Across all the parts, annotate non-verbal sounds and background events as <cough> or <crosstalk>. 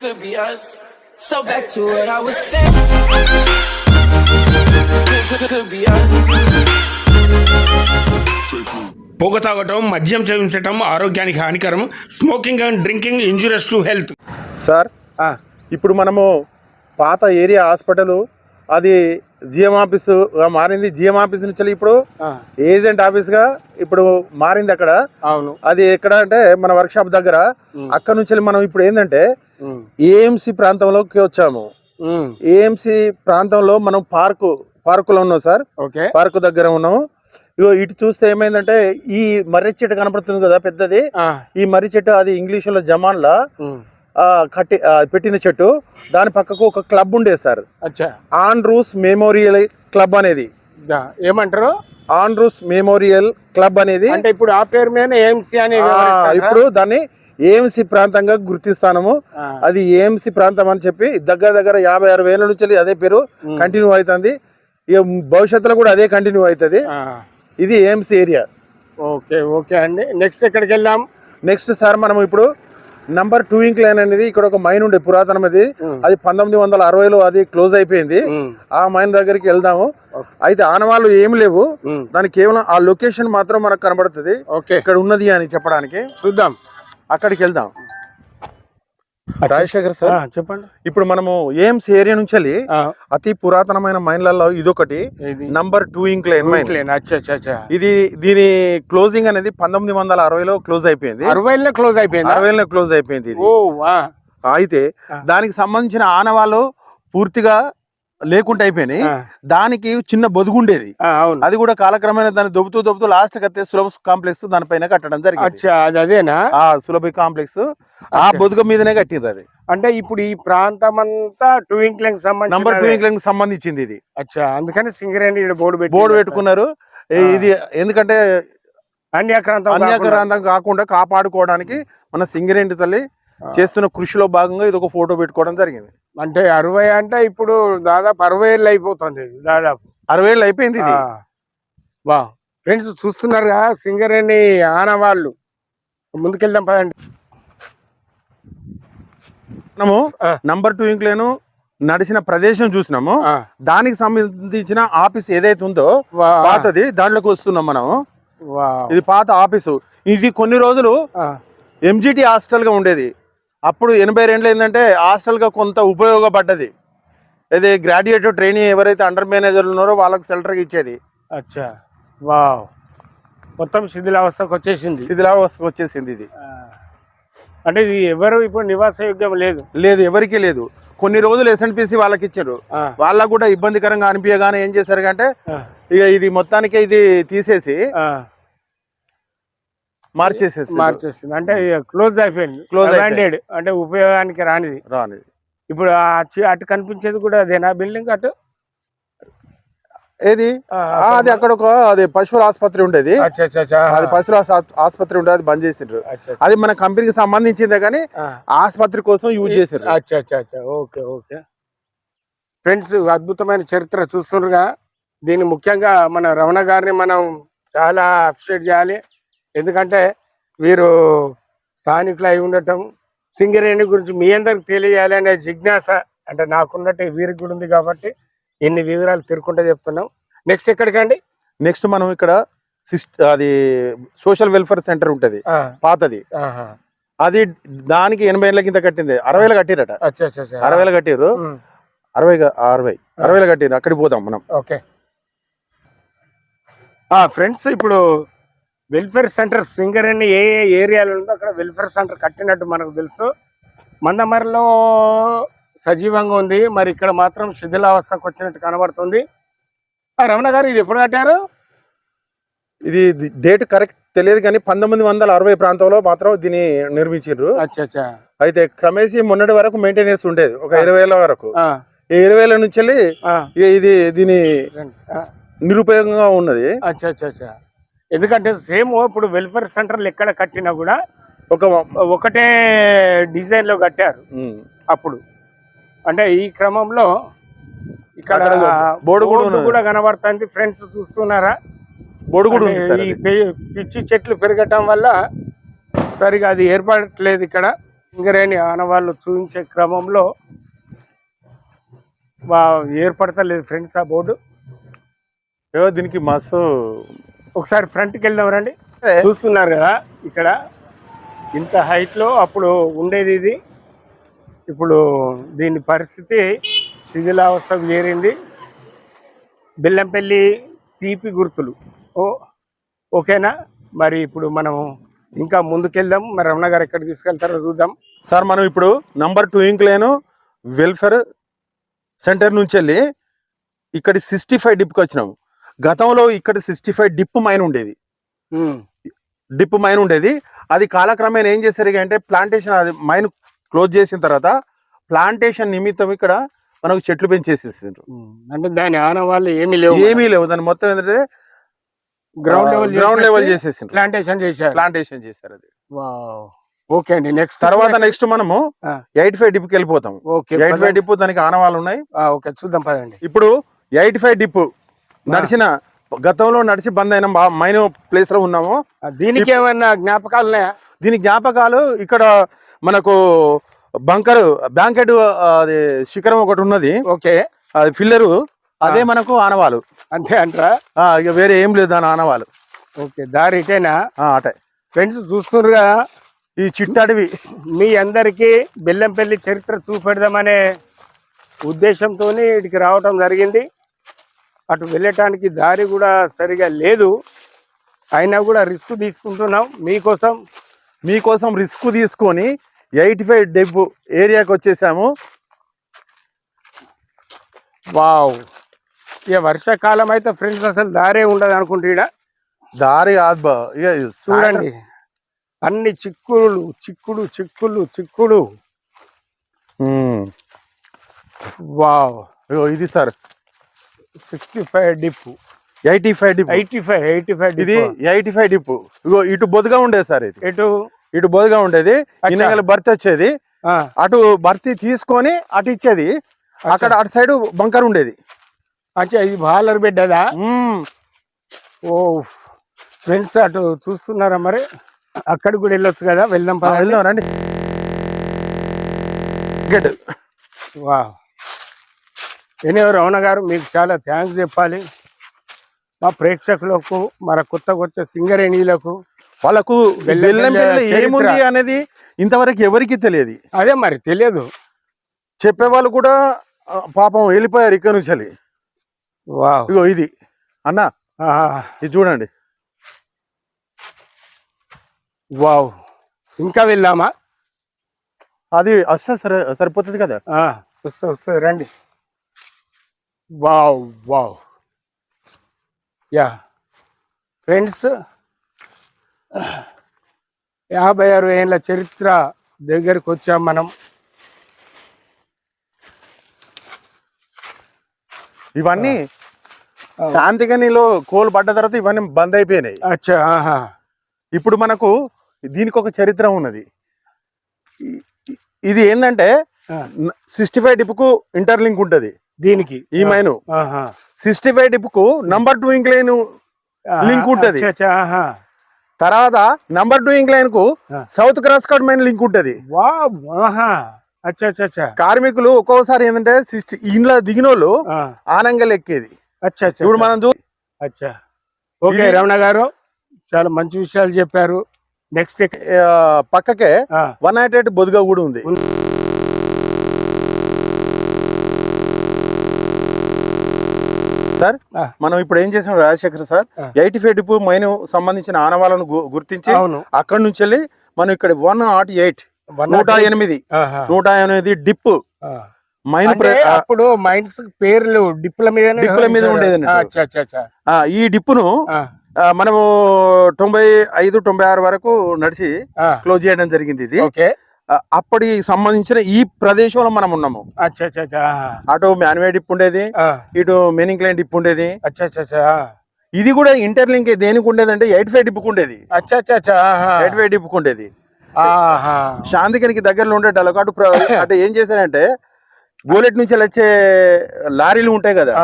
could be us. So back to what I was saying. Could, be us. పొగ తాగటం మద్యం సేవించటం ఆరోగ్యానికి హానికరం smoking and drinking injurious to health sir ఇప్పుడు మనము పాత ఏరియా హాస్పిటల్ అది జిఎం ఆఫీసుగా మారింది. జిఎం ఆఫీస్ నుంచి ఇప్పుడు ఏజెంట్ ఆఫీస్గా ఇప్పుడు మారింది అక్కడ. అవును. అది ఎక్కడ అంటే మన వర్క్ షాప్ దగ్గర. అక్కడ నుంచి మనం ఇప్పుడు ఏంటంటే ఏఎంసి ప్రాంతంలోకి వచ్చాము. ఏఎంసి ప్రాంతంలో మనం పార్కు పార్కులో ఉన్నాం సార్. పార్కు దగ్గర ఉన్నాము. ఇగో ఇటు చూస్తే ఏమైందంటే ఈ మర్రి చెట్టు కనపడుతుంది కదా పెద్దది. ఈ మర్రి చెట్టు అది ఇంగ్లీషులో జమాన్లా. ఉమ్, ఆ, కట్టి పెట్టిన చెట్టు దాని పక్కకు ఒక క్లబ్ ఉండేది సార్. అచ్చా. ఆన్ రూస్ మెమోరియల్ క్లబ్ అనేది. ఏమంటారు? ఆన్ రూస్ మెమోరియల్ క్లబ్ అనేది. అంటే ఇప్పుడు ఆ పేరు మీద ఏఎంసీ అని ఆ, వ్యవహరిస్తారా? ఇప్పుడు దాన్ని ఏఎంసి ప్రాంతంగా గుర్తిస్తాము అది ఏఎంసి ప్రాంతం అని చెప్పి దగ్గర దగ్గర యాభై ఆరు వేల నుంచి అదే పేరు కంటిన్యూ అవుతుంది. ఇక భవిష్యత్తులో కూడా అదే కంటిన్యూ అవుతుంది. ఇది ఏఎంసి ఏరియా. ఓకే ఓకే అండి. నెక్స్ట్ ఎక్కడికి వెళ్దాం? నెక్స్ట్ సార్ మనం ఇప్పుడు నంబర్ టూ ఇంక్ లైన్ అనేది ఇక్కడ ఒక మైన్ ఉండే పురాతనమైనది. ఉమ్, అది పంతొమ్మిది వందల అరవైలో అది క్లోజ్ అయిపోయింది. ఉమ్, ఆ మైన్ దగ్గరికి వెళ్దాము. అయితే ఆనవాళ్ళు ఏమి లేవు. ఉమ్, దానికి కేవలం ఆ లొకేషన్ మాత్రం మనకు కనబడుతుంది. ఇక్కడ ఉన్నది అని చెప్పడానికి. చూద్దాం. అక్కడికి వెళ్దాం. రాజశేఖర్ సార్ చెప్పండి. ఇప్పుడు మనము ఏఎంస్ ఏరియా నుంచి వెళ్ళి అతి పురాతనమైన మైన్లలో ఇదొకటి ఇది number two incline mine. Incline, అచ్చా ఇది దీని క్లోజింగ్ అనేది పంతొమ్మిది వందల అరవైలో క్లోజ్ అయిపోయింది. అరవైలో క్లోజ్ అయిపోయింది? అరవైలో క్లోజ్ అయిపోయింది అయితే. దానికి సంబంధించిన ఆనవాళ్ళు పూర్తిగా లేకుండా అయిపోయినాయి. దానికి చిన్న బొదుగుండేది. అది కూడా కాలక్రమేణా దాన్ని దొబ్బుతూ దొబ్బుతూ లాస్ట్ కత్తే సులభ కాంప్లెక్స్ దానిపైన కట్టడం జరిగింది. అదేనా? ఆ సులభ కాంప్లెక్స్. ఆ. బొదుగ మీదనే కట్టిండ్రు అది. అంటే ఇప్పుడు ఈ ప్రాంతం అంతా ట్వింక్లింగ్ నంబర్ టూ ఇంక్లైన్ సంబంధించింది ఇది. అచ్చా అందుకని సింగరేణి బోర్డు బోర్డు పెట్టుకున్నారు. ఇది ఎందుకంటే అన్యాక్రాంతం. అన్యాక్రాంతం కాకుండా కాపాడుకోవడానికి మన సింగరేంటి తల్లి. చేస్తున్న కృషిలో భాగంగా ఇది ఒక ఫోటో పెట్టుకోవడం జరిగింది. అంటే అరవై అంటే ఇప్పుడు దాదాపు అరవై ఏళ్ళు అయిపోతుంది ఇది దాదాపు. అరవై ఏళ్ళు అయిపోయింది ఇది. వా ఫ్రెండ్స్ చూస్తున్నారుగా సింగరేణి ఆనవాళ్ళు. ముందుకెళ్దాం పదండి. మనము. నంబర్ టూ ఇంక్లైన్ నడిచిన ప్రదేశం చూసినాము. దానికి సంబంధించిన ఆఫీస్ ఏదైతే ఉందో పాతది దాంట్లోకి వస్తున్నాం మనం ఇది పాత ఆఫీసు. ఇది కొన్ని రోజులు ఎంజిటి హాస్టల్గా ఉండేది. అప్పుడు ఎనభై రెండులో ఏంటంటే హాస్టల్గా కొంత ఉపయోగపడ్డది. ఇది గ్రాడ్యుయేట్ ట్రైనింగ్ ఎవరైతే అండర్ మేనేజర్లు ఉన్నారో వాళ్ళకి సెల్టర్ ఇచ్చేది. అచ్చా. వావ్. మొత్తం శిథిలావస్థకు వచ్చేసింది. శిథిలావస్థకు వచ్చేసింది ఇది. అంటే ఇది ఎవరు ఇప్పుడు నివాసయోగ్యం లేదు. లేదు ఎవరికీ లేదు. కొన్ని రోజులు ఎస్ఎన్పిసి వాళ్ళకి ఇచ్చారు. వాళ్ళకు కూడా ఇబ్బందికరంగా అనిపించగానే ఏం చేశారు అంటే ఇక ఇది మొత్తానికి ఇది తీసేసి మార్చేసేసి మార్చేసింది. అంటే క్లోజ్ అయిపోయింది. అయిపోయింది. Abandoned. అంటే ఉపయోగానికి రానిది. రాని ఇప్పుడు అటు కనిపించేది కూడా అదేనా బిల్డింగ్ అటు? ఏది? అది అక్కడ ఒక అది పశువుల ఆసుపత్రి ఉండేది. అది పశువుల ఆసు- ఆసుపత్రి ఉండేది అది బంద్ చేసిండ్రు. అది మన కంపెనీకి సంబంధించిందే కానీ. ఆసుపత్రి కోసం యూజ్ చేసారు అచ్చా అచ్చా అచ్చా ఓకే ఓకే. ఫ్రెండ్స్ అద్భుతమైన చరిత్ర చూస్తుండగా దీన్ని ముఖ్యంగా మన రమణ గారిని మనం చాలా అప్రిషియేట్ చేయాలి. ఎందుకంటే వీరు స్థానికులు అయి ఉండటం సింగరేణి గురించి మీ అందరికి తెలియజేయాలి అనే జిజ్ఞాస అంటే నాకున్నట్టు వీరికి కూడా ఉంది కాబట్టి ఎన్ని వివరాలు తిరుక్కుంటూ చెప్తున్నాం. నెక్స్ట్ ఎక్కడికండి నెక్స్ట్ మనం ఇక్కడ అది సోషల్ వెల్ఫేర్ సెంటర్ ఉంటది. పాతది. అది దానికి ఎనభై ఏళ్ళ కింద కట్టింది. అరవైలో కట్టిరట. అరవైలో కట్టిర్రు. ఉమ్, అరవై అరవై. అరవైలో కట్టిర్రు. అక్కడికి పోదాం మనం. ఓకే. ఫ్రెండ్స్ ఇప్పుడు వెల్ఫేర్ సెంటర్ సింగరేణి ఏ ఏ ఏరియాలో ఉందో అక్కడ వెల్ఫేర్ సెంటర్ కట్టినట్టు మనకు తెలుసు. మందమరిలో సజీవంగా ఉంది. మరి ఇక్కడ మాత్రం శిథిలావస్థకు వచ్చినట్టు కనబడుతుంది. రమణ గారు ఇది ఎప్పుడు కట్టారు? ఇది డేట్ కరెక్ట్ తెలియదు కానీ పంతొమ్మిది వందల అరవై ప్రాంతంలో మాత్రం దీన్ని నిర్మించారు అయితే క్రమేసి మొన్నటి వరకు మెయింటెనెన్స్ ఉండేది. ఒక ఇరవై ఏళ్ళ వరకు. ఈ ఇరవై ఏళ్ళ నుంచి ఇది దీని నిరుపయోగంగా ఉన్నది. అచ్చా అచ్చా. ఎందుకంటే సేమ్ ఇప్పుడు వెల్ఫేర్ సెంటర్లు ఎక్కడ కట్టినా కూడా ఒక ఒకటే డిజైన్లో కట్టారు అప్పుడు. అంటే ఈ క్రమంలో ఇక్కడ బోర్డు కూడా కనబడుతుంది. ఫ్రెండ్స్ చూస్తున్నారా? సార్ ఈ పిచ్చి చెట్లు పెరగటం వల్ల సరిగా అది ఏర్పడట్లేదు ఇక్కడ. సింగరేణి ఆనవాళ్ళు చూపించే క్రమంలో ఏర్పడతలేదు ఫ్రెండ్స్ ఆ బోర్డు. ఏవో దీనికి మస్తు ఒకసారి ఫ్రంట్కి వెళ్దాం రండి. చూస్తున్నారు కదా ఇక్కడ ఇంత హైట్లో అప్పుడు ఉండేది ఇది. ఇప్పుడు దీని పరిస్థితి శిథిలావస్థకు చేరింది. బెల్లంపల్లి తీపి గుర్తులు. ఓ ఓకేనా? మరి ఇప్పుడు మనం ఇంకా ముందుకెళ్దాం. మరి రమణ గారు ఎక్కడ తీసుకెళ్తారో చూద్దాం. సార్ మనం ఇప్పుడు నంబర్ టూ ఇంక్ లేను వెల్ఫేర్ సెంటర్ నుంచి వెళ్ళి ఇక్కడ సిక్స్టీ ఫైవ్ డిప్కి వచ్చినాము గతంలో ఇక్కడ సిక్స్టీ ఫైవ్ డిప్ మైన్ ఉండేది డిప్ మైన్ ఉండేది. అది కాలక్రమేణా ఏం చేశారు అంటే ప్లాంటేషన్ అది మైన్ క్లోజ్ చేసిన తర్వాత ప్లాంటేషన్ నిమిత్తం ఇక్కడ మనకు చెట్లు పెంచేసేసిండ్రు. అంటే దాని ఆనవాళ్ళు ఏమీ లేవు ఏమీ లేవు. దాని మొత్తం ఏంటంటే గ్రౌండ్ లెవెల్ గ్రౌండ్ లెవెల్ చేసేసిండ్రు. ప్లాంటేషన్ చేశారు. ప్లాంటేషన్ చేశారు అది. ఓకే అండి. నెక్స్ట్ తర్వాత నెక్స్ట్ మనము. ఎయిట్ ఫైవ్ డిప్కి వెళ్ళిపోతాం ఓకే ఎయిట్ ఫైవ్. డిప్ దానికి ఆనవాళ్ళు ఉన్నాయి. ఓకే చూద్దాం పదండి. ఇప్పుడు ఎయిట్ ఫైవ్ డిప్ నడిచిన గతంలో నడిచి బంద్ అయిన మైన్ ప్లేస్లో ఉన్నాము దీనికి ఏమన్నా జ్ఞాపకాలు ఉన్నాయా? దీని జ్ఞాపకాలు ఇక్కడ మనకు బంకర్ బ్యాంకెట్ అది శిఖరం ఒకటి ఉన్నది. ఓకే. అది ఫిల్లరు అదే మనకు ఆనవాలు. అంతే అంటారా? ఇక వేరే ఏం లేదు దాని ఆనవాలు. ఓకే దారి ఇటేనా? అటే. ఫ్రెండ్స్ చూస్తున్నారుగా ఈ చిట్టడివి. మీ అందరికీ బెల్లంపల్లి చరిత్ర చూపెడదామనే ఉద్దేశంతో ఇక్కడికి రావటం జరిగింది. అటు వెళ్ళటానికి దారి కూడా సరిగా లేదు. అయినా కూడా రిస్క్ తీసుకుంటున్నాం. మీకోసం మీకోసం రిస్క్ తీసుకొని ఎయిటీ ఫైవ్ డెబ్ ఏరియాకి వచ్చేసాము. వావ్. ఇక వర్షాకాలం అయితే ఫ్రెండ్స్ అసలు దారే ఉండదు అనుకుంటే ఈడ. దారి కాదు చూడండి. అన్ని చిక్కులు చిక్కుడు చిక్కులు చిక్కుడు. వావ్. ఇది sir. Sixty five dip eighty five dip eighty five eighty five ఇది ఎయిటీ ఫైవ్ డిప్ ఇగో ఇటు బొద్దుగా ఉండేది సార్ ఇది. ఎటు? ఇటు బొద్దుగా ఉండేది. ఇన్నగల భర్తీ వచ్చేది. అటు భర్తీ తీసుకొని అటు ఇచ్చేది. అక్కడ అటు సైడ్ బంకర్ ఉండేది. అచ్చా ఇది బాలర్ బిడ్డదా. ఓ ఫ్రెండ్స్ అటు చూస్తున్నారా మరి? అక్కడికి కూడా వెళ్ళొచ్చు కదా వెళ్దాం. వెళ్దాం రండి. గెట్ వా ఎనివో రమణ గారు మీకు చాలా థ్యాంక్స్ చెప్పాలి. మా ప్రేక్షకులకు మన కొత్తగా వచ్చే సింగరేణిలకు వాళ్ళకు బెల్లం బెల్లం. ఏముంది అనేది ఇంతవరకు ఎవరికి తెలియదు. అదే మరి తెలియదు. చెప్పే వాళ్ళు కూడా పాపం వెళ్ళిపోయారు ఇక్కడ నుంచి ఇగో ఇది. అన్న. ఇది చూడండి. వావ్. ఇంకా వెళ్దామా? అది వస్తే సరే సరిపోతుంది కదా? వస్తా వస్తుంది రండి. Wow wow. యా. ఫ్రెండ్స్ యాభై ఆరు ఏళ్ళ చరిత్ర దగ్గరికి వచ్చాం మనం. ఇవన్నీ శాంతిగనిలో కోల్ పడ్డ తర్వాత ఇవన్నీ బంద్ అయిపోయినాయి. అచ్చా ఆహా. ఇప్పుడు మనకు దీనికి ఒక చరిత్ర ఉన్నది. ఇది ఏంటంటే సిక్స్టీ ఫైవ్ డిప్కు ఇంటర్లింక్ ఉంటది. దీనికి. ఈ మైను. సిక్స్టీ ఫైవ్ డిప్కు నంబర్ టూ ఇంక్లైన్ లింక్ ఉంటది. తర్వాత number two ఇంక్లైన్కు. South cross cut mine link ఉంటది. కార్మికులు ఒక్కోసారి ఏంటంటే సిక్స్టీ ఇంట్లో దిగినోళ్ళు ఆ, ఆనంగల్ ఎక్కేది ఇప్పుడు మనం చూ అచ్చా. ఓకే రమణ గారు చాలా మంచి విషయాలు చెప్పారు. నెక్స్ట్ పక్కకే వన్ నాట్ ఎయిట్ బొదుగా కూడా ఉంది. సార్. మనం ఇప్పుడు ఏం చేసాం Rajasekhar sir. Eighty five depot mine సంబంధించిన ఆనవాళ్ళను గుర్తించి అక్కడి నుంచి వెళ్ళి మనం ఇక్కడ వన్ నాట్ ఎయిట్ నూట. ఎనిమిది. నూట ఎనిమిది డిప్. మైన్ అప్పుడు మైండ్స్ పేర్లు డిప్ల మీద డిప్పుల మీద ఉండేది ఈ డిప్పును మనము తొంభై ఐదు తొంభై ఆరు వరకు నడిచి క్లోజ్ చేయడం జరిగింది ఇది అప్పటికి సంబంధించిన ఈ ప్రదేశంలో మనం ఉన్నాము. అటు మాన్వే డిప్ ఉండేది ఇటు మెనింగ్ లైన్ డిప్ ఉండేది. ఇది కూడా ఇంటర్లింక్ దేనికి ఉండేది అంటే ఎయిట్ ఫైవ్ డిప్కు ఉండేది. ఎయిట్ ఫైవ్ డిప్కు ఉండేది. శాంతికనికి దగ్గరలో ఉండే డలకాటు ప్ర- <laughs> అంటే ఏం చేశారంటే గోలెట్ నుంచి వచ్చే లారీలు ఉంటాయి కదా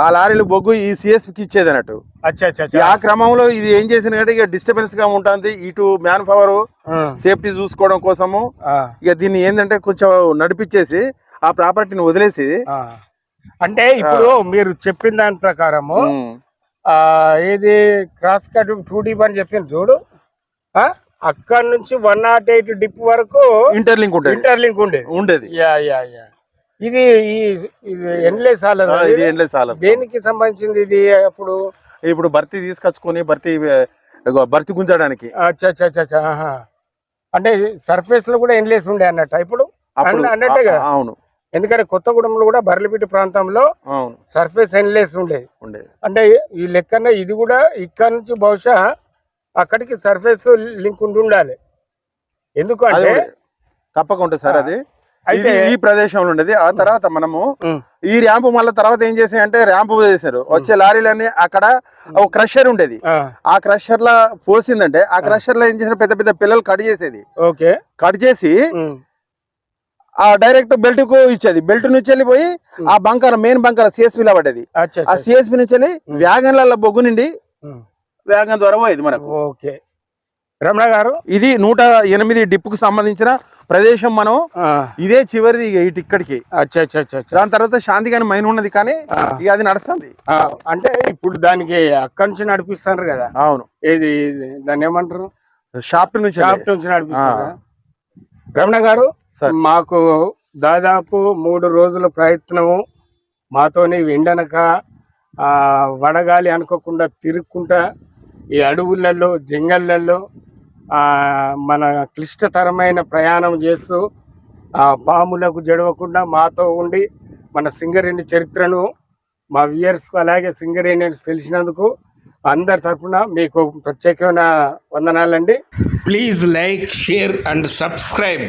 ఆ, లారీలు బొగ్గు ఈ సిఎస్పికి ఇచ్చేది అన్నట్టు. ఆ క్రమంలో ఇది ఏం చేసింది అంటే ఇక డిస్టర్బెన్స్గా ఉంటుంది. ఇటు మ్యాన్ పవర్ సేఫ్టీ చూసుకోవడం కోసము ఇక దీన్ని ఏంటంటే కొంచెం నడిపించేసి ఆ ప్రాపర్టీని వదిలేసి అంటే ఇప్పుడు మీరు చెప్పిన దాని ప్రకారము ఏది క్రాస్ కట్ టూ డీప్ అని చెప్పింది చూడు. అక్కడ నుంచి వన్ నాట్ ఎయిట్ డిప్ వరకు ఇంటర్లింక్ ఉంటుంది ఇంటర్లింక్ ఉండేది. ఉండేది. Yeah yeah yeah. ఇది ఈ ఆ, ఇది ఎండ్లెస్ చాలా దేనికి సంబంధించింది ఇది అప్పుడు? ఇప్పుడు భర్తీ తీసుకొచ్చుకొని భర్తీ భర్తీ గుంజడానికి. అంటే సర్ఫేస్లో కూడా ఎండ్లెస్ ఉండే అన్నట్టు ఇప్పుడు? అన్నట్టే కదా? అవును. ఎందుకంటే కొత్తగూడెంలో కూడా బర్లపిట్టి ప్రాంతంలో అవును. సర్ఫేస్ ఎండ్లెస్ ఉండేది ఉండేది అంటే ఈ లెక్కన ఇది కూడా ఇక్కడ నుంచి బహుశా అక్కడికి సర్ఫేస్ లింక్ ఉండి ఉండాలి. ఎందుకంటే కూడా తప్పకుండా సార్ అది. అయితే ఈ ప్రదేశంలో ఉండేది. ఆ తర్వాత మనము ఈ ర్యాంపు మళ్ళీ తర్వాత ఏం చేసాయంటే ర్యాంపు చేశారు వచ్చే లారీలన్నీ అక్కడ ఒక క్రషర్ ఉండేది. ఆ, క్రషర్ లా పోసిందంటే ఆ క్రషర్లో ఏం చేసిన పెద్ద పెద్ద పిల్లలు కట్ చేసేది. ఓకే. కట్ చేసి ఆ డైరెక్ట్ బెల్ట్కు ఇచ్చేది. బెల్ట్ నుంచి వెళ్ళిపోయి ఆ బంకర్ మెయిన్ బంకర్ సిఎస్పి లో పడ్డది. ఆ సిఎస్పి నుంచి వెళ్ళి వ్యాగన్ల బొగ్గు నిండి వ్యాగన్ ద్వారా పోయేది మనకు. ఓకే. రమణ గారు? ఇది నూట ఎనిమిది డిప్కు సంబంధించిన ప్రదేశం మనం ఇదే చివరిది ఇటు ఇక్కడికి. అచ్చా అచ్చా అచ్చా అచ్చా. దాని తర్వాత శాంతి గాని మైన్ ఉన్నది కానీ ఇక అది నడుస్తుంది. అంటే ఇప్పుడు దానికి అక్కడి నుంచి నడిపిస్తారు కదా. అవును. ఏది దాన్ని ఏమంటారు? షాప్ నుంచి షాప్ నుంచి నడిపిస్తారా. రమణ గారు. మాకు దాదాపు మూడు రోజుల ప్రయత్నము మాతోని ఎండనక ఆ, వడగాలి అనుకోకుండా తిరుక్కుంటా ఈ అడవులలో జంగళ్ళల్లో మన క్లిష్టతరమైన ప్రయాణం చేస్తూ ఆ పాములకు జడవకుండా మాతో ఉండి మన సింగరేణి చరిత్రను మా వ్యూయర్స్కు అలాగే సింగరేణి తెలిసినందుకు అందరి తరఫున మీకు ప్రత్యేకమైన వందనాలండి. Please like share and subscribe